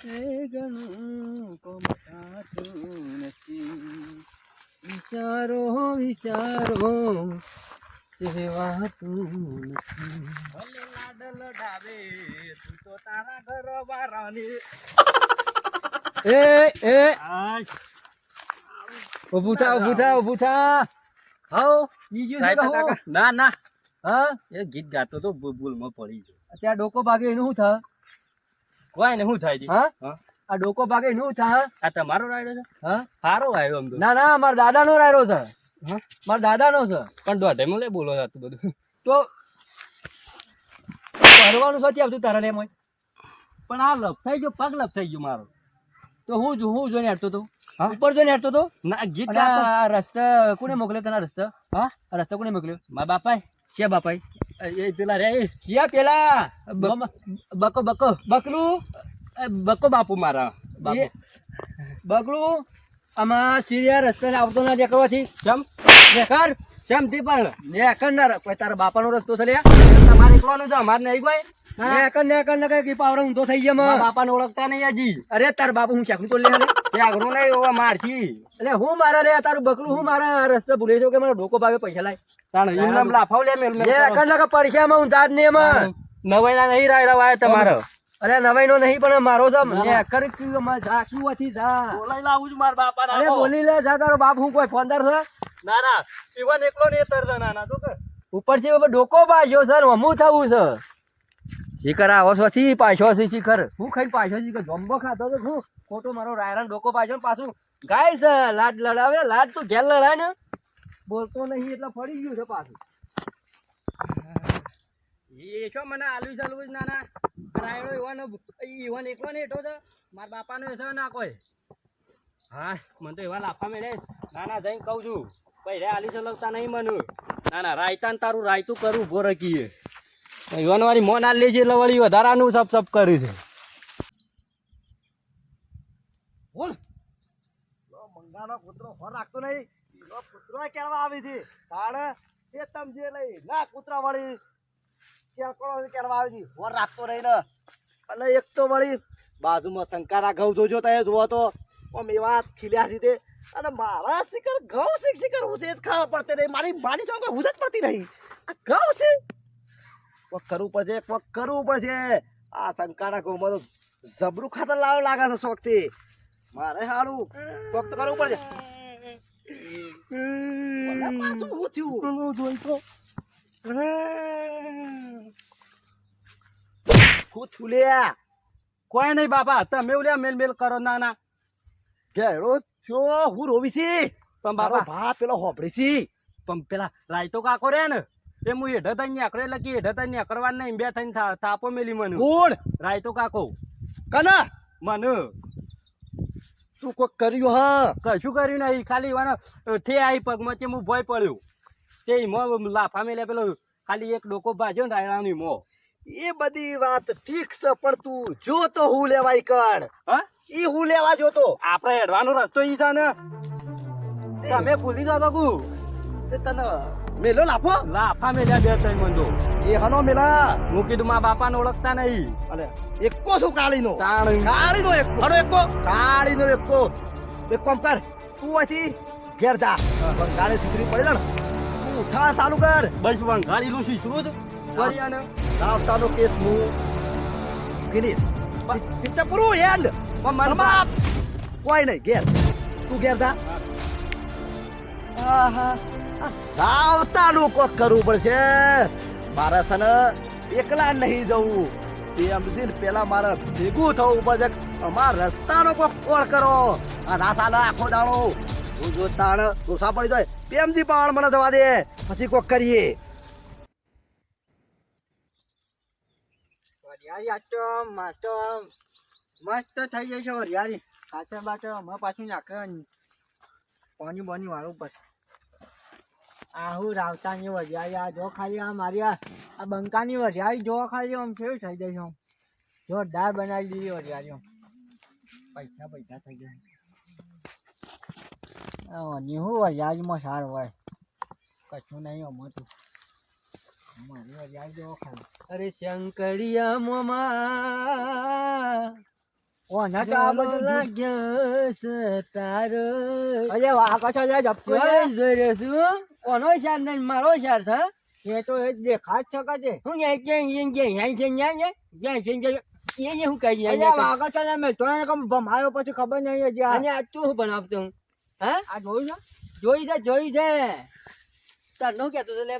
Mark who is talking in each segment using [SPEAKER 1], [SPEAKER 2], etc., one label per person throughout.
[SPEAKER 1] છે ઘણું કોમ થાતું નથી. વિચારો વિચારો સેવાતું નથી.
[SPEAKER 2] ભલે લાડલ ડાબે તું તો તારા ઘર વારાની
[SPEAKER 1] એ એ. ઊભું થા ઊભું થા ઊભું થા. હાઉ બીજું.
[SPEAKER 2] ના ના.
[SPEAKER 1] હા?
[SPEAKER 2] એ ગીત ગાતો તો ભૂલમાં પડી ગયો.
[SPEAKER 1] અત્યારે ડોકો ભાગે એનું શું થા?
[SPEAKER 2] કોઈ ને શું થાય છે?
[SPEAKER 1] હા? આ ડોકો ભાગે નું થા
[SPEAKER 2] આ તમારો રાયડો છે.
[SPEAKER 1] હા?
[SPEAKER 2] સારો આવ્યો આમ તો.
[SPEAKER 1] ના ના મારા દાદાનો રાયડો છે? મારા દાદાનો છે.
[SPEAKER 2] પણ દોઢે મળે બોલો છે બધું.
[SPEAKER 1] તો ભરવાનું નથી આવતું તારા લેમ
[SPEAKER 2] પણ આ લપસાઈ ગયો પગ લપસાઈ ગયો મારો.
[SPEAKER 1] તો હું જો હું જોઈને હેડતો તો? ઉપર જોઈને હેડતો તો?
[SPEAKER 2] ના ગીત
[SPEAKER 1] રસ્તા કોને મોકલ્યો તને રસ્તા?
[SPEAKER 2] હા?
[SPEAKER 1] રસ્તા કોને મોકલ્યો?
[SPEAKER 2] મારા બાપા
[SPEAKER 1] છે બાપાઈ
[SPEAKER 2] એ પેલા રે
[SPEAKER 1] ક્યાં પેલા?
[SPEAKER 2] બકો બકો
[SPEAKER 1] બકલું?
[SPEAKER 2] બકો બાપુ મારા. બાપુ.
[SPEAKER 1] બકલું? આમાં સીરિયા રસ્તે આવતો ના દેખાવાથી.
[SPEAKER 2] કેમ
[SPEAKER 1] દેખાર
[SPEAKER 2] કેમ થી પણ.
[SPEAKER 1] દેખાડ ના કોઈ તારા બાપાનો રસ્તો છે લ્યા
[SPEAKER 2] તમારે એકલોનું છે અમારે નહીં ભાઈ? ને
[SPEAKER 1] દેખાડ ને કઈ પાવડો ઊંધો થઈ ગયા.
[SPEAKER 2] બાપાને ઓળખતા નહીં હજી.
[SPEAKER 1] અરે તાર બાપુ હું ચાકુ તો લે
[SPEAKER 2] આગળ નહીં હોવા મારથી.
[SPEAKER 1] એટલે હું મારા લે તારું બકરું હું મારા રસ્તે ભૂલે છો કે મારો ડોકો ભાગે પૈસા લાય.
[SPEAKER 2] તાણ હું નામ લાફાવ લે મેલ મેલ કરો.
[SPEAKER 1] ના પરીક્ષામાં ઊંધા જ ને એમાં.
[SPEAKER 2] નવાઈના નહીં રાયડા વાય તમારો.
[SPEAKER 1] અરે નવાઈ નો નહીં પણ મારો છે નેકર કયું માં ઝાક્યું હતી જા.
[SPEAKER 2] બોલાઈ લાવું છું મારા બાપા
[SPEAKER 1] અરે બોલી લે જા તારો બાપ હું કોઈ ફોનદાર છે?
[SPEAKER 2] ના ના ઈવન એકલો ને તરતો ના ના તો કે.
[SPEAKER 1] ઉપરથી હવે ડોકો બાજ્યો છે હમું થવું છે. શિખર આવો છો થી પાછો છે શિખર. હું ખાઈ પાછો શિખર જમ્બો ખાતો તો હું ખોટો મારો રાયરાન ડોકો પાછો પાછું. ગાય છે લાડ લડાવે, લાડ તો ઘેર લડાય ને. બોલતો નહીં એટલે ફરી ગયું છે પાછું.
[SPEAKER 2] એ છો મને આલુ ચાલુ જ ના ના રાયડો ઈવન ઈવન એકલો ને એટો છે. મારા બાપાનો છે ના કોઈ. હા, મને તો એવા લાફા મેળે. ના ના જઈને કહું છું ભાઈ રે આલી ચલાવતા નહીં મને. ના ના રાયતા ને તારું રાયતું કરવું ભોરકીએ ઈવન વાળી મોન આલી લેજે એટલે વળી વધારાનું સપ સપ કર્યું છે
[SPEAKER 3] બોલ લો મંગાનો કૂતરો ફોન નહીં કૂતરો કેળવા આવી હતી. તાણે એ તમ લઈ ના કૂતરા વળી કેળકો કેળવા આવી હતી. ફોન રાખતો નહીં ને અને એક તો વળી બાજુમાં શંકારા ઘઉં જોજો તો એ જુઓ તો. આમ એવા ખીલ્યા છે અને મારા શિખર ઘઉં શીખ શિખર હું છે જ ખાવા પડતી નહીં. મારી માની ચોકે હું જ પડતી નહીં. આ ઘઉં છે. કોક કરવું પડશે, કોક કરવું પડશે. આ શંકારા ઘઉંમાં તો જબરું ખાતર લાવ લાગે છે શોખથી. મારે સારું કોક તો કરવું પડશે. મને પાછું હું થયું હું થયું લે
[SPEAKER 2] કોઈ નહીં બાપા તમે ઉલ્યા મેલ મેલ કરો ના ના
[SPEAKER 3] ઘેરો થયો હું રોવી છી.
[SPEAKER 2] પણ બાપા.
[SPEAKER 3] ભા પેલો હોભળી છી.
[SPEAKER 2] પણ પેલા રાયતો કાકો રે ને એ હું હેઠ થઈને નીકળે એટલે કે હેઠ થઈને નીકળવા નહીં બે થઈને થાપો મેલી મને.
[SPEAKER 3] કોણ?
[SPEAKER 2] રાયતો કાકો.
[SPEAKER 3] કના?
[SPEAKER 2] મને.
[SPEAKER 3] તું કોક કર્યું હા?
[SPEAKER 2] કશું કર્યું નહીં. ખાલી વાના થે આવી પગમાં તે હું ભય પડ્યો. તે મો લાફા મેલે પેલો ખાલી એક ડોકો ભાજ્યો ને રાયડાની મો.
[SPEAKER 3] એ બધી વાત ઠીક છે પણ તું જો તો હું લેવાય કર
[SPEAKER 2] હા?
[SPEAKER 3] ઈ હું લેવા જોતો.
[SPEAKER 2] આપણે હેડવાનો રસ્તો ઈ છે ને. તમે ભૂલી જાઓ તો કુ.
[SPEAKER 3] તને મેલો લાફો?
[SPEAKER 2] લાફા મેલ્યા બે ત્રણ મંદો.
[SPEAKER 3] એ હનો મેલા.
[SPEAKER 2] હું કીધું મા બાપાને ઓળખતા નહીં.
[SPEAKER 3] અલે. એકો છું કાળીનો.
[SPEAKER 2] કાળી
[SPEAKER 3] કાળીનો એકો હનો એકો કાળીનો એકો એક કામ કર તું અહીંથી ઘેર જા. બંગાળે સીધરી પડી ને. તું ઉઠા ચાલુ કર.
[SPEAKER 2] બસ વંગાળીનું શીશરું જ ફરિયાને
[SPEAKER 3] રાવતાનો કેસ હું ફિનિશ. પિક્ચર પૂરું એન્ડ
[SPEAKER 2] પણ
[SPEAKER 3] કોઈ નહીં ઘેર. તું ઘેર જા. આહા. રાવતાનું કોક કરવું પડશે. મારે સને એકલા નહીં જવું. સમજીને પેલા મારે ભેગું થવું પડશે અમારા રસ્તાનો કોઈ કોળ કરો. આ ના આખો દાણો હું જો તાણ ઓછા પડી જાય, પ્રેમજી પણ મને જવા દે. પછી કોક કરીએ.
[SPEAKER 1] તો મસ્ત થઈ છે હરિયાળી ખાતર બાતર અમે પાછું નાખે પાણી બાણી વાળું પછી આહુ રાવતાની હરિયાળી આ જો ખાલી આ મારી આ બંકાની હરિયાળી જો ખાલી આમ કેવું થઈ જાય આમ. જોરદાર બનાવી દીધી હરિયાળી આમ. પૈસા પૈસા થઈ ગયા. આની હું સાર સારું હોય. કશું નહીં અમતું. મારી હરિયાળી જો ખાલી. અરે શંકરિયા મોમા
[SPEAKER 4] ઓના ચા બધું
[SPEAKER 1] લાગ્યો તારો.
[SPEAKER 4] અરે વાહ કશો લે જપકો
[SPEAKER 1] જોઈ જોઈ રહ્યો છું કોનો શાર નહીં મારો શાર છે
[SPEAKER 4] એ તો એ જ શકે છે.
[SPEAKER 1] હું ક્યાં ન્યા છે ન્યા ન્યા છે ન્યા ન્યા હું કહી
[SPEAKER 4] અરે
[SPEAKER 1] ન્યા
[SPEAKER 4] છે ને મેં તો એને કેમ ભમાયો પછી ખબર નહીં હજી
[SPEAKER 1] અને આ તું શું બનાવતો હું? હા?
[SPEAKER 4] આ જોયું છે?
[SPEAKER 1] જોઈ છે જોઈ છે. તાર નો કહેતો તો લે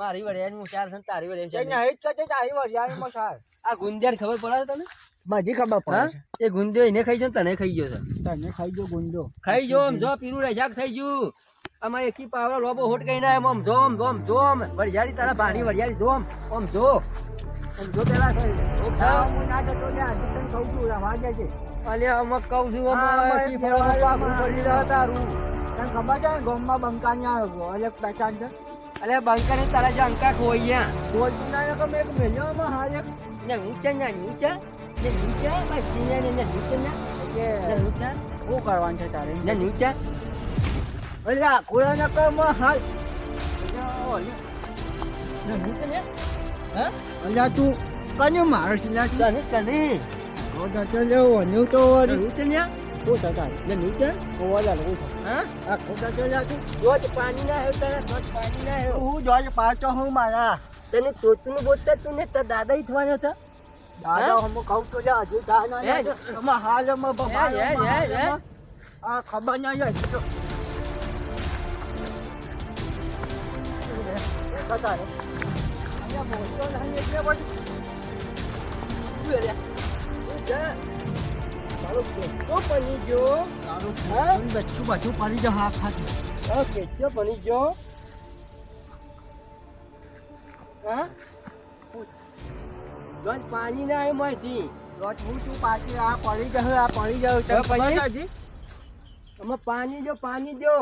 [SPEAKER 1] મારી વડે હું ચાર છે તારી વડે છે
[SPEAKER 4] નહીં જ કહેતી તારી વરિયાળીમાં સાર.
[SPEAKER 1] આ ગુંદિયાર ખબર પડે તને?
[SPEAKER 4] બધી ખબર પડે
[SPEAKER 1] એ ગુંદિયો એને ખાઈ છે તને ખાઈ ગયો છે.
[SPEAKER 4] તને ખાઈ ગયો ગુંદો
[SPEAKER 1] ખાઈ ગયો આમ જો પીરું રજાક થઈ ગયું. આમાં એકી પાવડો લોબો હોટ કઈ ના આમ જોમ જોમ જોમ વરિયાળી તારા ભાડી વરિયાળી જોમ આમ જો. આમ જો પેલા
[SPEAKER 4] હા, હું. ના જતો લે, કહું છું, રવા દેજે.
[SPEAKER 1] અલે આમાં કહું છું
[SPEAKER 4] હા,
[SPEAKER 1] આમાં
[SPEAKER 4] આમાં
[SPEAKER 1] એકી પાવડો પાકું પડી રહ્યો તારું.
[SPEAKER 4] તને ખબર છે ગોમમાં બંકાની આવ્યો અલે પહેચાન છે.
[SPEAKER 1] અલે બંકાને તારા જે અંકા ખોઈયા
[SPEAKER 4] બોલતું ના એક મેલ્યોમાં હાલ હારે.
[SPEAKER 1] ને નીચે ને નીચે ને નીચે બસ ને નીચે ને.
[SPEAKER 4] એટલે
[SPEAKER 1] નીચે
[SPEAKER 4] શું કરવાનું છે તારે?
[SPEAKER 1] ને નીચે
[SPEAKER 4] કરમાં હાલ
[SPEAKER 1] ને નીચે ને
[SPEAKER 4] તું કને મારે છે
[SPEAKER 1] તને તને
[SPEAKER 4] હો લેવો ન્યુ તો
[SPEAKER 1] ને?
[SPEAKER 4] વળી.
[SPEAKER 1] નીચે ને ને નીચે
[SPEAKER 4] ઓ લો
[SPEAKER 1] હા
[SPEAKER 4] આ ખોટા તો લે તું?
[SPEAKER 1] રોજ પાણી ના આવ્યો તારા રોજ પાણી ના
[SPEAKER 4] હું જોઈ પાછો હું મારા.
[SPEAKER 1] તને તોતનું બોલતા તું ને તાર દાદા ઈ થવાનો હતો?
[SPEAKER 4] દાદા હું? કહું તો લે હજુ ના
[SPEAKER 1] હે?
[SPEAKER 4] લે. હાલમાં
[SPEAKER 1] હે, હે, હે, હે.
[SPEAKER 4] હાલમાં. આ ખબર નહીં હોય
[SPEAKER 1] આ કેટલો બની ગયો હા રોજ પાણી ના
[SPEAKER 4] રોજ હું છું. પાછી આ પડી જશે આ પડી જશે?
[SPEAKER 1] આમાં પાણી જો પાણી જો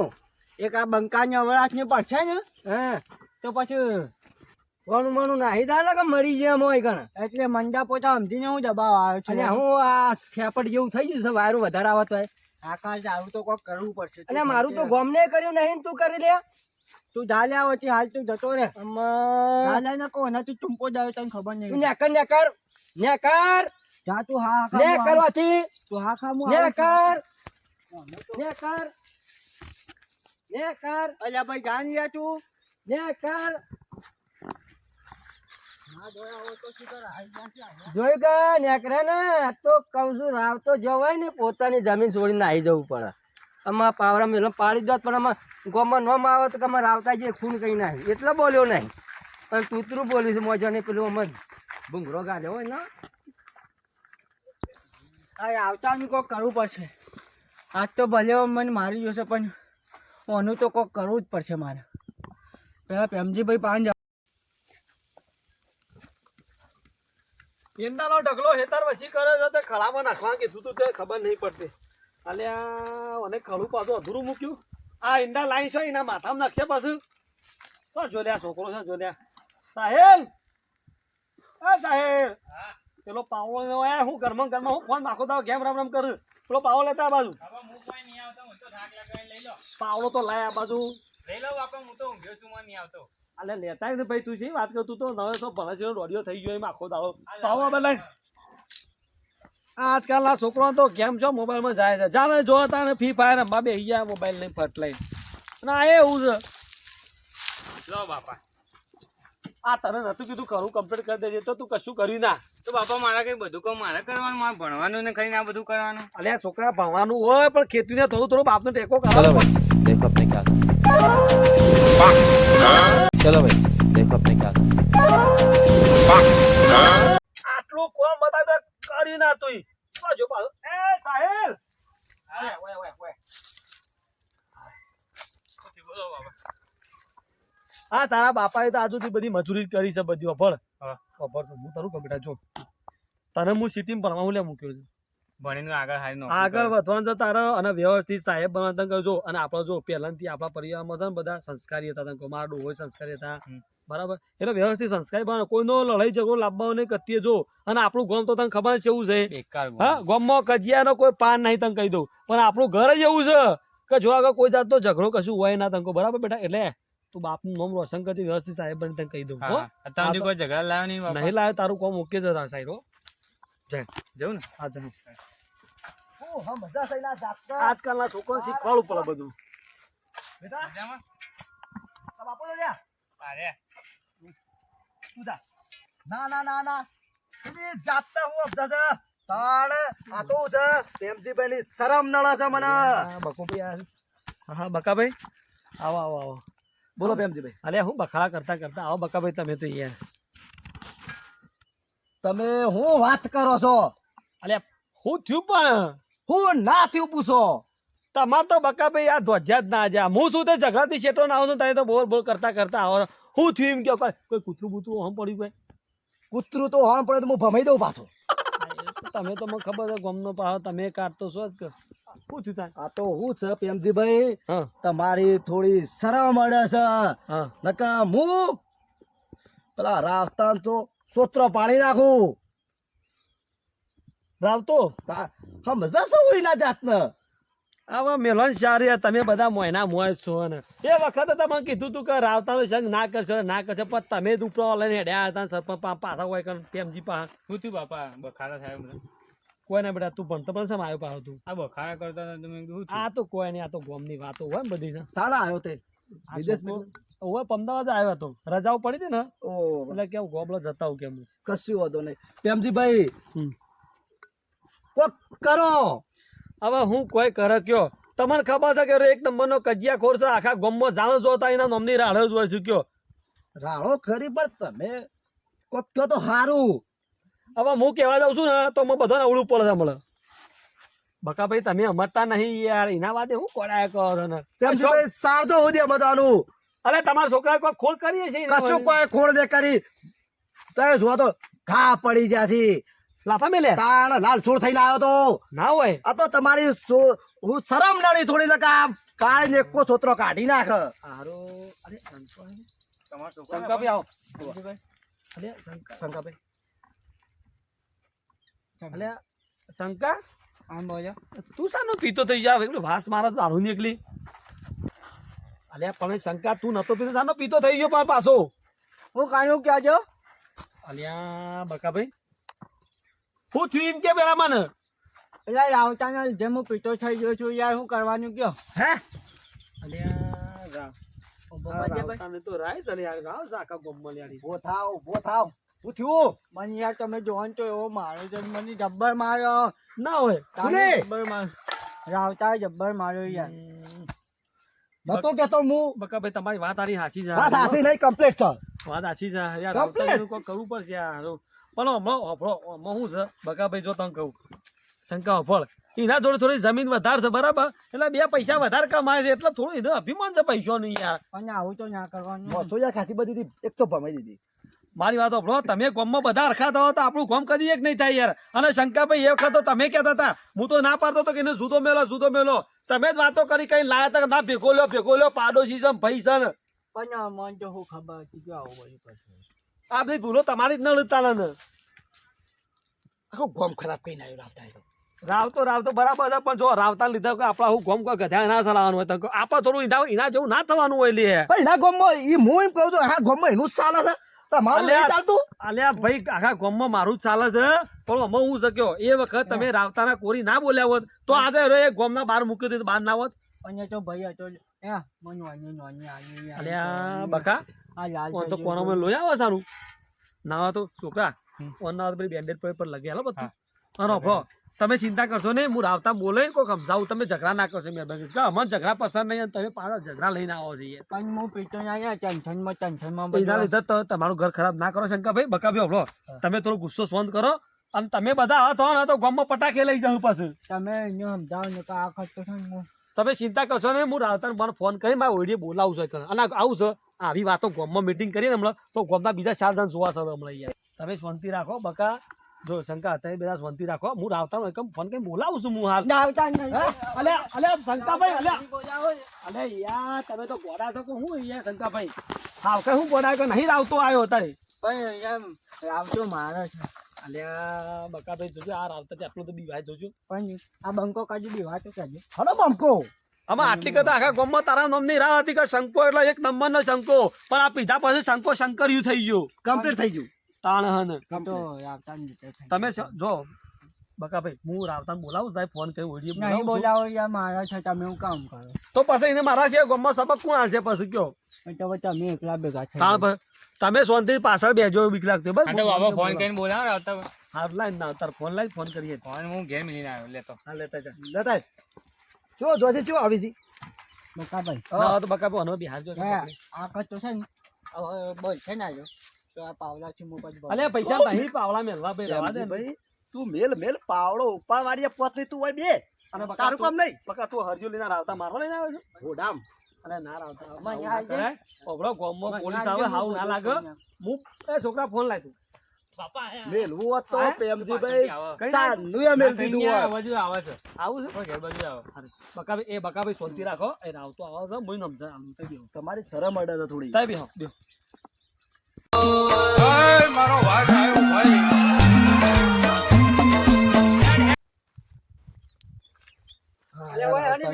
[SPEAKER 4] એક આ બંકાની અવરાશની પડશે ને?
[SPEAKER 1] હા.
[SPEAKER 4] તો પછી
[SPEAKER 1] કોનું મનું નાહી દાડે કે મરી જાય મોય ગણ.
[SPEAKER 4] એટલે મંડા પોતા સમજીને હું દબાવ આવ્યો છું.
[SPEAKER 1] અને હું આ ખેપટ જેવું થઈ ગયું છે વાયરું વધારે આવતો હોય.
[SPEAKER 4] આકાશ આવું તો કોક કરવું પડશે.
[SPEAKER 1] અને મારું તો ગોમને કર્યું નહીં ને તું કરી લે.
[SPEAKER 4] તું ઝાલે આવો છે હાલ તું જતો રે ઝાલે ને કહો ને તું ટૂંકો દાવ તને ખબર
[SPEAKER 1] તું
[SPEAKER 4] નહીં
[SPEAKER 1] નેકર નેકર નેકર
[SPEAKER 4] જા તું હા
[SPEAKER 1] ને કરવાથી
[SPEAKER 4] તું હા ખામું
[SPEAKER 1] ને
[SPEAKER 4] આવું છું.
[SPEAKER 1] કર. ને કર. ને કર.
[SPEAKER 4] અલ્યા ભાઈ જાન લે તું. જોયું
[SPEAKER 1] કે નેકરે ને તો કઉ છું, રાવ તો જવાય ને, પોતાની જમીન છોડીને આવી જવું પડે. આમાં પાવરા મેલો પાડી દોત પણ આમાં ગોમાં નોમ આવે તો અમારે આવતા જે ખૂન કઈ ના એટલે બોલ્યો નહીં. પણ તૂતરું બોલ્યું છે મોજા ને પેલું અમે ભૂંગળો ગાલ્યો હોય ને.
[SPEAKER 4] આ આવતાનું કોક કરવું પડશે. આજ તો ભલે મને મારી જોશે, પણ ઓનું તો કોક કરવું જ પડશે મારે. પેલા પ્રેમજીભાઈ પાન
[SPEAKER 5] પેંડાનો ઢગલો હેતર વસી કરે છે તે ખળામાં નાખવા કીધું તું તે ખબર નહીં પડતી. અલ્યા મને ખળું પાછું અધૂરું મૂક્યું. આ ઈંડા લાઈન છે એના માથામાં નાખશે પાછું. તો જોલ્યા છોકરો છે જોલ્યા સાહેલ! હા સાહેલ! પેલો પાવો ને આયા હું ઘરમાં ઘરમાં હું ફોન નાખો તો ગેમ રમ રમ કરું. પેલો પાવો લેતા આ બાજુ. પાવલો તો લાય આ બાજુ. અલે લેતા ને ભાઈ તું છે વાત કરતું તો નવે તો ભણેલો દોડ્યો થઈ ગયો એમ આખો દાવો પાવો આજકાલ આજકાલના છોકરાઓ તો ગેમ છો મોબાઈલમાં જાય છે? જાને જોતા ને ફ્રી ફાયર રમવા બે ગયા મોબાઈલ લઈને ફટ લઈને. ના એવું છે.
[SPEAKER 6] લો બાપા.
[SPEAKER 5] આ તને નતું કીધું કરું કમ્પ્લીટ કરી દેજે તો તું કશું કરી ના.
[SPEAKER 6] તો બાપા મારા કઈ બધું કહું મારે કરવાનું મારે ભણવાનું ને કરીને આ બધું કરવાનું?
[SPEAKER 5] અલ્યા છોકરા ભણવાનું હોય પણ ખેતી ને થોડું થોડું બાપનો ટેકો
[SPEAKER 7] કરવાનો દેખો આપણે ક્યાં ચલો ભાઈ દેખો આપણે ક્યાં
[SPEAKER 5] આટલું કોમ બતાવી કરી ના તું. જો એ સાહેલ! ઓય ઓય ઓય. હા તારા બાપાએ તો આજુથી બધી મજૂરી કરી છે બધી
[SPEAKER 6] વફળ
[SPEAKER 5] વફળ તો હું તારું કમ્પ્યુટર જો. તને હું સિટીમાં ભણવા હું લે મૂક્યો છું.
[SPEAKER 6] ભણીને આગળ હારી નોકરી
[SPEAKER 5] આગળ વધવાનું છે તારે અને વ્યવસ્થિત સાહેબ બનવા તને કરજો અને આપણે જો પહેલાંથી આપણા પરિવારમાં હતા ને બધા સંસ્કારી હતા તને મારા ડોહો સંસ્કારી હતા. બરાબર? એટલે વ્યવસ્થિત સંસ્કારી બનો કોઈનો લડાઈ ઝઘડો લાવવાનો નહીં કરતી જો. અને આપણું ગામ તો તને ખબર છે એવું છે. હા ગામમાં કજિયાનો કોઈ પાન નહીં તને કહી દઉં. પણ આપણું ઘર જ એવું છે કે જો આગળ કોઈ જાતનો ઝઘડો કશું હોય ના તને બરાબર બેટા? એટલે તું બાપનું નામ રોશન કરતી વ્યવસ્થિત સાહેબ બની તને કહી દઉં.
[SPEAKER 6] કોઈ ઝઘડા લાવ્યો નહીં
[SPEAKER 5] લાવે તારું કોમ ઓકે છે સાહેબ જય.
[SPEAKER 6] જવું ને?
[SPEAKER 5] હા જય
[SPEAKER 3] હું હમ મજા થઈને આ જાતના
[SPEAKER 5] આજકાલના છોકરો શીખવાડું પડે બધું.
[SPEAKER 3] બેટા?
[SPEAKER 6] મજામાં?
[SPEAKER 3] આ બાપુ તો લ્યા.
[SPEAKER 6] અરે
[SPEAKER 3] તું જા. ના ના ના ના. તમે જાતતા હું છે તાણ આ તો છે પ્રેમજીભાઈ ની શરમ નળે છે મને.
[SPEAKER 5] બકોભાઈ હા હા બકાભાઈ. આવો આવો આવો.
[SPEAKER 3] બોલો પ્રેમજીભાઈ.
[SPEAKER 5] અરે હું બખાડા કરતા કરતા આવો બકાભાઈ તમે તો યાર
[SPEAKER 3] તમે હું વાત કરો છો?
[SPEAKER 5] અલ્યા હું થયું પણ?
[SPEAKER 3] હું ના થયું પૂછો.
[SPEAKER 5] તમાર તો બકાભાઈ આ ધ્વજા જ ના જા હું શું તે ઝઘડાથી શેઠો ના આવું તમે તો બોલ બોલ કરતા કરતા આવો. હું થયું એમ કહો કોઈ કૂતરું બૂતરું હમ પડ્યું કોઈ?
[SPEAKER 3] કૂતરું તો હમ પડે તો હું ભમાઈ દઉં પાછો.
[SPEAKER 5] તમે તો મને ખબર છે ગમનો પાહો. તમે કાઢતો છો જ કે? શું થયું
[SPEAKER 3] આ તો હું છે પ્રેમજીભાઈ.
[SPEAKER 5] હા.
[SPEAKER 3] તમારી થોડી શરમ મળે છે. નકા હું પેલા રાવતાન તો સોત્ર પાડી નાખું.
[SPEAKER 5] રાવતો
[SPEAKER 3] સમજા છો હોય ના જાતને?
[SPEAKER 5] આવા મેલોન સારી તમે બધા મોયના મોય છો ને. એ વખતે તમે કીધું તું કે રાવતાનો સંગ ના કરશો ના કરશો પણ તમે જ ઉપરો લઈને હેડ્યા હતા સર સરપંચ પાછા હોય કણ તેમજી પા
[SPEAKER 6] શું થયું બાપા? બખારા થાય બધા
[SPEAKER 5] કોઈ ના બેટા તું ભણતો પણ સમ આવ્યો પાછો તું?
[SPEAKER 6] આ બખારા કરતા તમે
[SPEAKER 5] આ તો કોઈ નહીં આ તો ગોમની વાતો હોય ને બધી
[SPEAKER 3] સારા આવ્યો તે. વિદેશ
[SPEAKER 5] ઓવે અમદાવાદ આવ્યો હતો. રજાઓ પડી હતી ને? એટલે કેવું ગોબલો જતા હું કેમ
[SPEAKER 3] કશું હતો નહીં.
[SPEAKER 5] પેમજીભાઈ.
[SPEAKER 3] કોક કરો.
[SPEAKER 5] હવે હું કોઈ કરે કયો? તમને ખબર છે કે એક નંબરનો કજિયા ખોર છે આખા ગામમાં જાણો છો તો એના નોમની રાડો જ હોય છે કયો?
[SPEAKER 3] રાડો ખરી પણ તમે કોક કયો તો સારું
[SPEAKER 5] હવે હું કહેવા જાઉં છું ને તો મને બધાને અવળું પડે છે મળે બકાભાઈ તમે અમરતા નહીં યાર એના વાદે હું કોડાય કરો ને?
[SPEAKER 3] પ્રેમજીભાઈ સારતો હોદી બધાનું.
[SPEAKER 5] અરે તમારા છોકરા કોઈ ખોલ કરીએ છે
[SPEAKER 3] કશું કોઈ ખોળ દે કરી. તો જોવા તો ઘા પડી જ્યાંથી.
[SPEAKER 5] લાફા મેલે?
[SPEAKER 3] તાણ લાલ છોડ થઈને આવ્યો તો.
[SPEAKER 5] ના હોય.
[SPEAKER 3] આ તો તમારી હું શરમ નડી થોડી કામ. કાળ ને એકો છોતરો કાઢી નાખ.
[SPEAKER 5] હારો. અરે શંકાભાઈ આવો. અરે શંકા- શંકાભાઈ અલે શંકા?
[SPEAKER 4] આમ
[SPEAKER 5] તું શાનો પીતો થઈ જા એકલું વાસ મારા દારૂ નીકળી. અલ્યા પણ શંકા તું નતો પીતો સાનો પીતો થઈ ગયો પણ પાછો.
[SPEAKER 4] હું કાઢું ક્યાં છો
[SPEAKER 5] અલ્યા બકાભાઈ હું થયું એમ કે પેલા મને?
[SPEAKER 4] એટલે આવતાના લીધે હું પીતો થઈ ગયો છું યાર શું કરવાનું કયો?
[SPEAKER 3] હે?
[SPEAKER 5] અલ્યા રા
[SPEAKER 4] ઊભો
[SPEAKER 5] આ
[SPEAKER 4] કરજે ભાઈ.
[SPEAKER 5] રાવતાને તો રાય છે યાર રાવ છે આખા યાર.
[SPEAKER 3] ઊભો થાવ ઊભો થાવ. હું થયું?
[SPEAKER 4] મને યાર તમે જોવો તો એવો માર્યો છે મને જબ્બર માર્યો.
[SPEAKER 5] ના હોય.
[SPEAKER 4] જબ્બર રાવતા જબ્બર માર્યો યાર.
[SPEAKER 3] નતો કેતો હું.
[SPEAKER 5] બકાભાઈ તમારી વાત આરી હાસી છે.
[SPEAKER 3] વાત હાસી નહીં કમ્પ્લીટ છે
[SPEAKER 5] વાત હાસી છે. યાર
[SPEAKER 3] Complete.
[SPEAKER 5] કરવું પડશે યાર. પણ હમણાં હફળો હમણાં શું છે? બકાભાઈ જો તને કહું. શંકા હફળ એના થોડી થોડી જમીન વધારે છે બરાબર? એટલે બે પૈસા વધારે કમાય છે એટલે થોડું એને અભિમાન છે પૈસો નહીં યાર.
[SPEAKER 4] પણ આવું તો ના કરવાનું.
[SPEAKER 3] મોસો યાર ખાસી બધી હતી, એક તો ભમાઈ દીધી.
[SPEAKER 5] મારી વાત સાંભળો તમે ગોમમાં બધા હરખા હો તો આપણું ગોમ કદી એક નહીં થાય યાર. અને શંકાભાઈ એ વખત તો તમે કહેતા હતા હું તો ના પાડતો હતો કે એને જુદો મેલો જુદો મેલો તમે જ વાતો કરી કઈ લાયા હતા કે ના ભેગો લ્યો ભેગો લ્યો પાડોશી છે ભાઈ છે ને
[SPEAKER 4] પણ મને તો હું ખબર કે આવું બધું
[SPEAKER 5] આ બધી ભૂલો તમારી જ ન ને
[SPEAKER 3] આખું ગોમ ખરાબ કઈ આવ્યો રાવતા એ તો.
[SPEAKER 5] રાવતો રાવતો બરાબર છે પણ જો રાવતા લીધા કે આપણા હું ગોમ ગધા ના ચલાવવાનું હોય તો આપણે થોડું એના એના જેવું ના થવાનું હોય લે.
[SPEAKER 3] પણ એના ગોમમાં એ હું એમ કહું છું હા ગોમમાં એનું જ ચાલે છે. તમારું
[SPEAKER 5] અલ્યા. ભાઈ આખા ગામમાં મારું જ ચાલે છે. પણ આમાં હું શક્યો એ વખત તમે રાવતાના કોરી ના બોલ્યા હોત તો આજે રે ગામના બહાર મૂક્યો તો બહાર ના હોત.
[SPEAKER 4] એ તો ભાઈ હતો. હે મને વાની નોની આવી યાર.
[SPEAKER 5] અલ્યા બકા
[SPEAKER 4] આ લાલ
[SPEAKER 5] ઓન તો કોનો. મને લોહી આવે સારું નાવા તો છોકરા ઓન ના પેલી બેન્ડેડ પર પર લગે હાલો બધું અને ભો તમે ચિંતા કરશો નહીં હું રાવતા બોલે કો કોઈ સમજાવું તમે ઝઘડા ના કરશો મહેરબાની. કે અમને ઝઘડા પસંદ નહીં અને તમે પાછો ઝઘડા લઈને આવો છીએ
[SPEAKER 4] પણ હું ના યાર ટેન્શનમાં ટેન્શનમાં
[SPEAKER 5] એના લીધે તો તમારું ઘર ખરાબ ના કરો શંકરભાઈ બકા ભાઈ અભલો તમે થોડો ગુસ્સો શાંત કરો અને તમે બધા હતા તો ગામમાં પટાકે લઈ જાવ પાછું
[SPEAKER 4] તમે સમજાવો ને કે આ ખર્ચો છે
[SPEAKER 5] તમે ચિંતા કરશો ને હું રાવતાને મને ફોન કરી મારે ઓઈડીએ બોલાવું છું. અને આવું છે આવી વાતો ગોમમાં મીટિંગ કરીને હમણાં તો ગોમના બીજા ચાર જણ જોવા છે હમણાં યાર તમે શાંતિ રાખો બકા. જો શંકા હતા બધા શાંતિ રાખો. હું રાવતા એકમ ફોન કરી બોલાવું છું હું હાલ.
[SPEAKER 4] આવતા
[SPEAKER 5] અલે અલે શંકાભાઈ અલે. અલે યાર તમે તો ગોડા છો કે હું અહીંયા શંકાભાઈ? હા કે હું ગોડા કે નહીં રાવતો આવ્યો તારે
[SPEAKER 4] ભાઈ એમ રાવતો મારો છે.
[SPEAKER 5] અલ્યા બકાભાઈ જોજો આ રાવતા આટલું તો બીવાય જોજો.
[SPEAKER 4] પણ આ બંકો કાજુ દી તો
[SPEAKER 3] હલો બંકો.
[SPEAKER 5] આમાં આટલી કથા આખા ગામમાં તારા નામની રાહ હતી કે શંકો એટલે એક નંબરનો શંકો. પણ આ પીધા પછી શંકો શંકર્યું થઈ ગયું.
[SPEAKER 3] કમ્પ્લીટ થઈ ગયું.
[SPEAKER 5] તાણ હન. તમે જો બકા ભાઈ હું રાવતા બોલાવું ભાઈ ફોન કરી ઓળીએ
[SPEAKER 4] નહીં
[SPEAKER 5] બોલાવો
[SPEAKER 4] યાર મારા છે તમે હું કામ કરો?
[SPEAKER 5] તો પછી એને મારા છે ગામમાં સબક કોણ હાલશે પછી કયો?
[SPEAKER 4] તો તમે એકલા ભેગા છે.
[SPEAKER 5] તમે શાંતિ પાછળ બેજો બીક લાગતો બસ.
[SPEAKER 6] આ તો બાબા ફોન કરીને બોલાવો ને આવતા
[SPEAKER 5] હાર લાઈન ના તાર ફોન લાઈન ફોન કરીએ.
[SPEAKER 6] ફોન હું ઘેર મિલીને આવ્યો લેતો.
[SPEAKER 5] હા લેતા જા. લેતા જો જોજે જો આવી જી.
[SPEAKER 4] બકાભાઈ
[SPEAKER 5] ના તો બકા ભાઈ બિહાર જો
[SPEAKER 4] હા, આ કચ્ચો છે ને હવે બોલ છે ને આજો તો આ પાવલા છે મોબાઈલ બોલ.
[SPEAKER 5] અલે પૈસા નહીં પાવલા મેલવા ભાઈ રવા દે
[SPEAKER 3] ભાઈ. તું મેલ મેલ પાવડો ઉપા વાળી પોતરી તું હોય બે.
[SPEAKER 5] અને
[SPEAKER 3] તારું કામ નહીં.
[SPEAKER 5] બકા તું હરજુ લઈને રાવતા મારવા લઈને આવ્યો છો?
[SPEAKER 3] ઘોડામ
[SPEAKER 5] અરે ના આવતા ઓબળો
[SPEAKER 4] મને
[SPEAKER 5] પોલીસ આવે હાવ ના લાગે. હું એ છોકરા ફોન લાય તું
[SPEAKER 3] મેલવું હોત તો પ્રેમજીભાઈ ચાંદનું એ મેલ દીધું હોય
[SPEAKER 6] બાજુ આવે છે
[SPEAKER 5] આવું છે?
[SPEAKER 6] ઘેર બાજુ આવે.
[SPEAKER 5] બકાભાઈ એ બકાભાઈ શાંતિ રાખો. એ રાવતો આવે છે મુઈ નમજે આલું તઈ બેહો
[SPEAKER 3] તમારી શરમ અડે છે થોડી.
[SPEAKER 5] તઈ બેહો.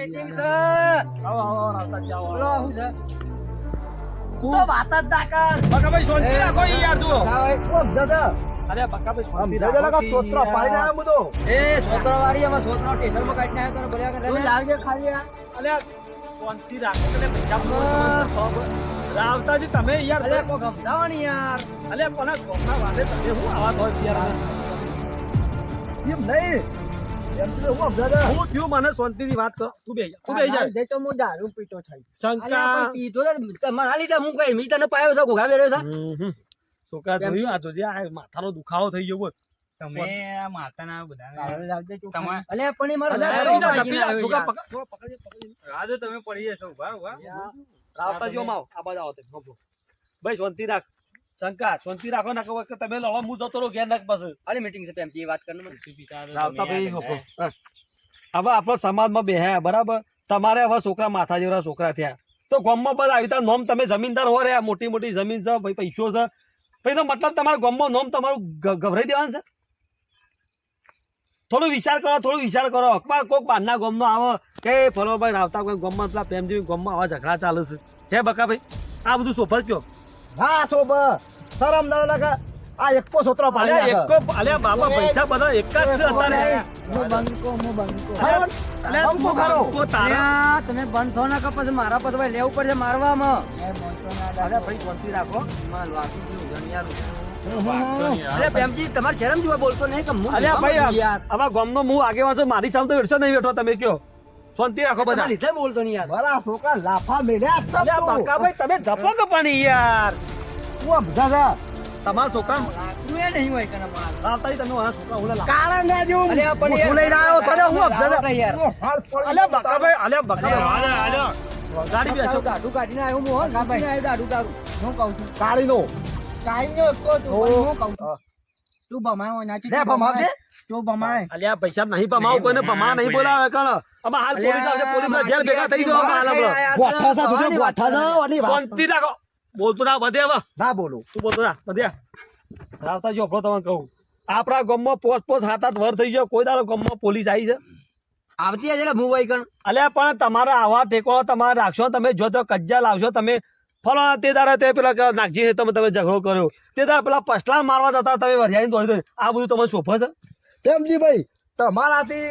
[SPEAKER 1] Meeting છે.
[SPEAKER 5] આવો આવો રાવતા જાઓ
[SPEAKER 1] બોલો શું છે?
[SPEAKER 3] તું તો વાત જ ના કર.
[SPEAKER 5] બકાભાઈ શાંતિ રાખો યાર જુઓ.
[SPEAKER 1] ના
[SPEAKER 3] દાદા
[SPEAKER 5] અરે બકાભાઈ શાંતિ
[SPEAKER 3] જજો
[SPEAKER 5] રાખો
[SPEAKER 3] લગા સોતરો પાડી આવ્યો બધો?
[SPEAKER 1] એ છોકરો વાળી એમાં છોકરો સ્ટેશનમાં કાઢીને આવ્યો તને બોલ્યા કરે
[SPEAKER 4] લાગે ખાલી આ?
[SPEAKER 5] અલે શાંતિ રાખો કે પૈસા. રાવતાજી તમે યાર
[SPEAKER 1] અલે કોક સમજાવો ને યાર.
[SPEAKER 5] અલે કોના ગમતા વાલે તમે? હું આવા ધોર યાર.
[SPEAKER 3] એમ નહીં. હું
[SPEAKER 5] થયું મને શાંતિથી વાત કરો. તું બેહી જા. તું બેહી જા.
[SPEAKER 4] જે તો હું દારૂ પીતો થઈ.
[SPEAKER 5] શંકા.
[SPEAKER 1] પણ તો તમારા લીધે હું કઈ મી તને પાયો છે ઘોઘા બેર્યો છે?
[SPEAKER 5] છોકરા જોયું આ જોજે આ માથાનો દુખાવો થઈ ગયો બોલ.
[SPEAKER 6] તમે આ માતાના તમારે
[SPEAKER 1] અલે પણ એ મારો
[SPEAKER 6] તમે પડી જશો.
[SPEAKER 5] ઊભા ઊભા. બાજુ આવો તમે, ભાઈ શાંતિ રાખ. શંકા શાંતિ રાખો ના કહો કે તમે લડો હું જતો રહું ઘેર નાખ બસ
[SPEAKER 1] અરે મીટિંગ છે તેમ એ વાત કરને મને.
[SPEAKER 5] હવે આપણો સમાજમાં બેહ્યા બરાબર? તમારે હવે છોકરા માથા જેવડા છોકરા થયા. તો ગામમાં બધા આવી રીતે નોમ તમે જમીનદાર હો રહ્યા મોટી મોટી જમીન છે ભાઈ પૈસો છે. ભાઈ તો મતલબ તમારા ગામમાં નોમ તમારું ગભરાઈ દેવાનું છે? થોડો વિચાર કરો થોડું વિચાર કરો. અખબાર કોક બહારના ગામનો આવો કે ફલો ભાઈ રાવતા કોઈ ગામમાં પેલા પ્રેમજી ગામમાં આવા ઝઘડા ચાલે છે. હે બકા ભાઈ આ બધું સોફર કયો?
[SPEAKER 3] હા છો બ શરમ ના લાગે. આ એકો સોતરો પાડી
[SPEAKER 5] અલ્યા બાપા પૈસા બધા એક જ છે અત્યારે.
[SPEAKER 4] હું બંકો હું બંકો.
[SPEAKER 3] ખરો ને? ખરો.
[SPEAKER 5] તારા.
[SPEAKER 1] તમે બંધ થો ના કે પછી મારા પાસે ભાઈ લેવું પડશે મારવામાં.
[SPEAKER 4] દાદા
[SPEAKER 5] ભાઈ શાંતિ રાખો.
[SPEAKER 1] માલ જેવું ગણિયારું. અરે પ્રેમજી તમારે શરમ જોવા બોલતો નહીં કે હું
[SPEAKER 5] અલ્યા ભાઈ આવા ગામનો હું આગેવાન છું મારી સામે તો વેડશો નહીં બેઠો તમે કયો શાંતિ રાખો બધા.
[SPEAKER 1] લીધે બોલતો નહીં યાર.
[SPEAKER 3] મારા છોકરા લાફા મેલ્યા જ
[SPEAKER 5] અલ્યા ભાઈ તમે જપો કે પાણી યાર.
[SPEAKER 3] હું આમ દાદા
[SPEAKER 5] તમારા છોકરા
[SPEAKER 1] લાકડું નહીં હોય કને માર.
[SPEAKER 5] રાવતાજી તમે મારા છોકરા ઓલા
[SPEAKER 3] કાળા ના જેવું
[SPEAKER 1] અલ્યા, પણ
[SPEAKER 3] હું લઈને આવ્યો તને હું આમ
[SPEAKER 1] લાવો યાર.
[SPEAKER 3] હાલ પડી
[SPEAKER 5] ભાઈ અલ્યા બકા
[SPEAKER 1] અલ્યા,
[SPEAKER 5] ભાઈ.
[SPEAKER 6] હાલો, હાલો.
[SPEAKER 5] ગાડી બેસો
[SPEAKER 1] તારું કાઢીને આવ્યો હું હો. આવ્યો દાઢું તારું.
[SPEAKER 4] હું કહું છું.
[SPEAKER 3] કાળીનો.
[SPEAKER 4] કાઈ નો કો તું
[SPEAKER 3] ઓ.
[SPEAKER 4] પણ હું કહું છું. તું ભમાવો નાચી
[SPEAKER 3] લે ભમાવજે.
[SPEAKER 4] તું ભમાય.
[SPEAKER 5] અલ્યા પૈસા નહીં પમાવો કોઈને પમા નહીં બોલાવે કણ. અમાર હાલ પોલીસ આવશે પોલીસ જેલ ભેગા થઈ જવા હાલ આપણે
[SPEAKER 3] વાઠા સા તું વાઠા જા અને વાત
[SPEAKER 5] શાંતિ રાખો. બોલતો ના બધે હવે.
[SPEAKER 3] ના બોલું.
[SPEAKER 5] તું બોલતો ના બધે. રાવતાજી આપણો તમને કહું. આપણા ગામમાં પોસ પોસ હાથ હાથ વર થઈ ગયો કોઈ દાડો ગામમાં પોલીસ આવી છે?
[SPEAKER 1] આવતી હશે ને હું કણ.
[SPEAKER 5] અલ્યા પણ તમારા આવા ટેકો તમારે રાખશો તમે જો તો કજ્જા લાવશો તમે ફલાણા તે દાડા તે પેલા નાગજી તમે તમે ઝઘડો કર્યો. તે દાડા પેલા પસલા મારવા જતા તમે વરિયાની દોડી દોડી. આ બધું તમને શોભે છે?
[SPEAKER 3] પ્રેમજી ભાઈ તમારાથી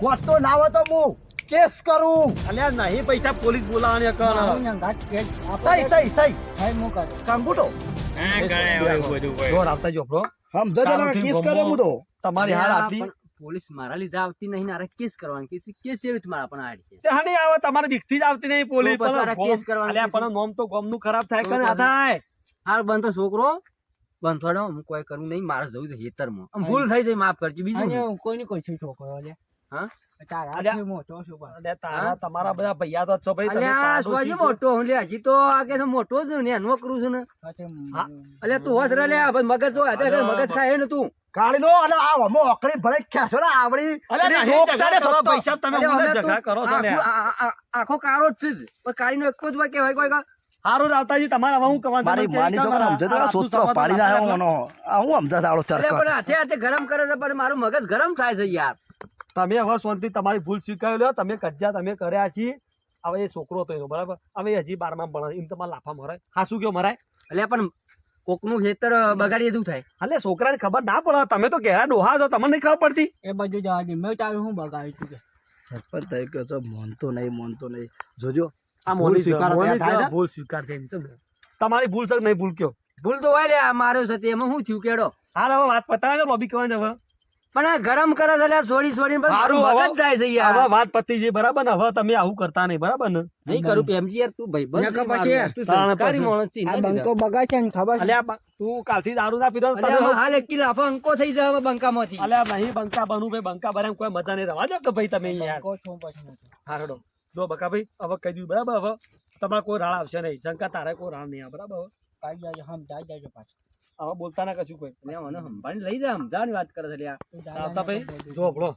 [SPEAKER 3] ગોઠતો ના હોય તો હું કેસ કરું.
[SPEAKER 5] અલ્યા નહીં પૈસા પોલીસ બોલાવાની
[SPEAKER 4] કર કે
[SPEAKER 3] સહી સહી સહી.
[SPEAKER 4] ભાઈ હું કરું?
[SPEAKER 3] કંગુટો
[SPEAKER 6] બધું હોય.
[SPEAKER 5] જો આપણો
[SPEAKER 3] હમ જજો કેસ કરે હું. તો.
[SPEAKER 5] તમારી હાલ
[SPEAKER 1] પણ પોલીસ મારા લીધે આવતી નહીં અરે કેસ કરવાની કેસ કેસ એવી રીતે મારા પણ આડ છે?
[SPEAKER 5] હાની આવે તમારે બીકથી જ આવતી નહીં પોલીસ પણ
[SPEAKER 1] કેસ કરવાની
[SPEAKER 5] પણ નોમ તો ગોમનું ખરાબ થાય કે ના થાય?
[SPEAKER 1] હાલ બંધ છોકરો. બંધ હું કોઈ કરું નહીં મારે જવું છે હેતરમાં આમ ભૂલ થઈ જાય માફ કરજો બીજું
[SPEAKER 4] અને
[SPEAKER 1] શું?
[SPEAKER 4] હું કોઈ છું છોકરો
[SPEAKER 1] હા?
[SPEAKER 4] તારા
[SPEAKER 5] અલ્યા.
[SPEAKER 4] હાથથી મોટો છું પણ.
[SPEAKER 5] અલ્યા તારા તમારા બધા ભૈયા તો છો ભાઈ.
[SPEAKER 1] મોટો? હું લે હજી તો આગે તો મોટો છું ને એનો કરું છું ને. અલ્યા તું હોશ રે મગજ અત્યારે મગજ ખાય ને તું.
[SPEAKER 3] કાળીનો અને આ હમો ઓકળી ભલે ખેંચો ને આવડી.
[SPEAKER 5] પૈસા તમે
[SPEAKER 1] અમે
[SPEAKER 5] ઝઘડા કરો છો
[SPEAKER 1] આખું- આ- આ- આ- આખો કારો જ છે જ. પણ કાળીનો એક જ વાર હોય કોઈ
[SPEAKER 5] હારું રાવતાજી તમારે હું કરવાનું
[SPEAKER 3] મારી માની
[SPEAKER 5] કેમ
[SPEAKER 3] સમજે તો
[SPEAKER 5] આ
[SPEAKER 3] સૂત્રો
[SPEAKER 5] તું સમાધાન
[SPEAKER 3] પાડી
[SPEAKER 5] ના
[SPEAKER 3] મનો. હું સમજા સાળો
[SPEAKER 1] એટલે પણ હાથે હાથે ગરમ કરે છે પણ મારું મગજ ગરમ થાય છે યાર.
[SPEAKER 5] તમે હવે શાંતિ તમારી ભૂલ સ્વીકારી લો તમે કજ્જા તમે કર્યા છીએ. હવે એ છોકરો હતો એનો બરાબર? હવે હજી બારમાં ભણે એમ તમારે લાફા મરાય. હા શું કયો મરાય?
[SPEAKER 1] એટલે પણ કોકનું ખેતર બગાડી શું થાય.
[SPEAKER 5] અલે છોકરાને ખબર ના પડે. તમે તો ઘેરા ડોહા છો તમને નહીં ખબર પડતી.
[SPEAKER 4] એ બધું જવા દે મેં તારું હું બગાડી તું કે?
[SPEAKER 3] સરપંચ થઈ ગયો છો મોનતો નહીં મોનતો નહીં. જોજો
[SPEAKER 5] આ મોની
[SPEAKER 3] સ્વીકાર થાય
[SPEAKER 5] ભૂલ સ્વીકાર છે તમારી ભૂલ સર નહીં ભૂલ કયો?
[SPEAKER 1] ભૂલ તો હોય લે મારો છે એમાં હું થયું કેડો?
[SPEAKER 5] હાલ હવે વાત પતાવે લોબી કહેવાની હવે.
[SPEAKER 1] પણ આ ગરમ કરે છે એટલે છોડી છોડીને મારું
[SPEAKER 5] હવે-
[SPEAKER 1] મગજ જાય છે
[SPEAKER 5] હવે વાત પતી છે બરાબર ને? હવે તમે આવું કરતા નહીં બરાબર ને?
[SPEAKER 1] નહીં કરું પેમજી યાર તું ભાઈ
[SPEAKER 4] બસ પછી
[SPEAKER 1] તું સંસ્કારી માણસ છે
[SPEAKER 4] આ બંકો બગા છે ને ખબર છે?
[SPEAKER 5] અલ્યા તું કાલથી દારૂ ના પીધો
[SPEAKER 1] તમે હાલ એક કિલો આફો અંકો થઈ જાય હવે બંકામાંથી.
[SPEAKER 5] અલ્યા નહીં બંકા બનું ભાઈ બંકા બને કોઈ મજા નહીં રવા દો કે ભાઈ તમે યાર.
[SPEAKER 4] બંકો છો. પછી
[SPEAKER 5] હારડો. જો બકા ભાઈ હવે કહી દીધું બરાબર હવે તમારે કોઈ રાળ આવશે નહીં. શંકા તારે કોઈ રાળ નહીં બરાબર
[SPEAKER 4] કાઈ જાય હમ જાય જાય પાછું.
[SPEAKER 5] હવે બોલતા ના કશું કોઈ.
[SPEAKER 1] મને સંભાળી લઈ જાય સમજાવવાની વાત કરે છે લ્યા.
[SPEAKER 5] આવતા ભાઈ જો આપણો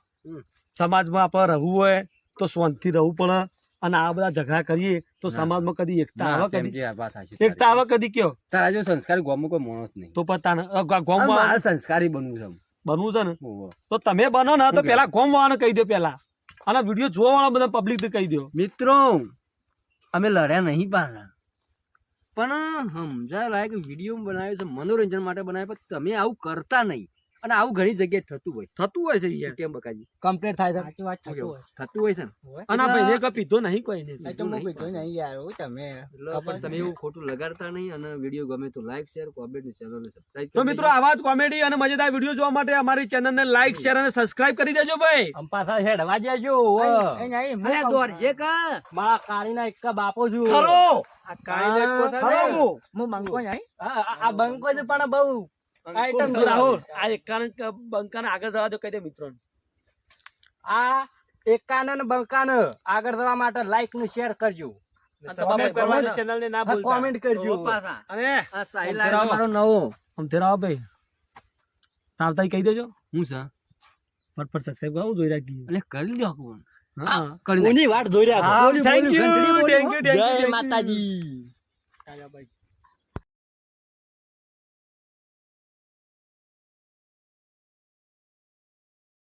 [SPEAKER 5] સમાજમાં આપણે રહેવું હોય તો શાંતિથી રહેવું પડે અને આ બધા ઝઘડા કરીએ તો. સમાજમાં કદી એકતા આવે કદી? એકતા આવે કદી કયો?
[SPEAKER 1] તારા જો સંસ્કારી ગામમાં કોઈ માણસ નહીં.
[SPEAKER 5] તો પતા ગોમમાં
[SPEAKER 1] મારે સંસ્કારી બનવું છે
[SPEAKER 5] બનવું છે ને? તો તમે બનો ને તો પેલા ગોમ વાળાને કહી દો પેલા. અને વીડિયો જોવા વાળા બધા પબ્લિક કહી દો.
[SPEAKER 1] મિત્રો અમે લડ્યા નહીં પાછા. પણ સમજાય લાયક વીડિયો બનાવ્યો છે મનોરંજન માટે બનાવ્યો પણ તમે આવું કરતા નહીં. અને આવું ઘણી જગ્યાએ થતું હોય.
[SPEAKER 5] થતું હોય છે યાર.
[SPEAKER 1] કેમ બકાજી?
[SPEAKER 5] કમ્પ્લેટ થાય છે
[SPEAKER 4] સાચી વાત થતું હોય.
[SPEAKER 1] થતું હોય છે ને?
[SPEAKER 5] અને ભાઈને કઈ પીધો નહીં કોઈ
[SPEAKER 4] ને. તો હું કીધું નહીં યાર હું તમે.
[SPEAKER 1] પણ તમે એવું ખોટું લગાડતા નહીં અને વિડિયો ગમે તો લાઈક શેર કોમેન્ટની ચેનલ ને સબસ્ક્રાઇબ
[SPEAKER 5] તો મિત્રો આવા જ કોમેડી અને મજેદાર વીડિયો જોવા માટે અમારી ચેનલને લાઈક શેર અને સબસ્ક્રાઇબ કરી દેજો ભાઈ.
[SPEAKER 1] અંપાસા હેડવા જજો
[SPEAKER 4] એ નહીં, મને
[SPEAKER 1] દોર છે. કા
[SPEAKER 2] મારા કાળીના એક બાપો છું.
[SPEAKER 3] ખરો.
[SPEAKER 2] આ કાળીનો એક
[SPEAKER 3] ખરો હું.
[SPEAKER 4] હું નહીં
[SPEAKER 2] આ બંકો છે પણ બહુ. આઈટમ
[SPEAKER 5] રાહુલ આ એકાનન બંકાન આગળ જવા દો કહી દે મિત્રો
[SPEAKER 2] આ એકાનન ને આગળ જવા માટે લાઈક ને શેર કરજો.
[SPEAKER 5] તમારે કરવાની. ચેનલ ને ના ભૂલતા.
[SPEAKER 2] કોમેન્ટ કરજો.
[SPEAKER 5] અને
[SPEAKER 1] મારો નવો.
[SPEAKER 5] તેરા ભાઈ. આવતા કહી દેજો.
[SPEAKER 1] હું છે?
[SPEAKER 5] ફટફટ સબસ્ક્રાઇબ કરો જોઈ રાખી
[SPEAKER 1] એટલે કરી લ્યો કોણ?
[SPEAKER 5] હા.
[SPEAKER 1] કરી.
[SPEAKER 2] વાટ જોઈ
[SPEAKER 5] હા, થેન્ક યુ થેન્ક યુ
[SPEAKER 2] જય માતાજી.
[SPEAKER 5] ભાઈ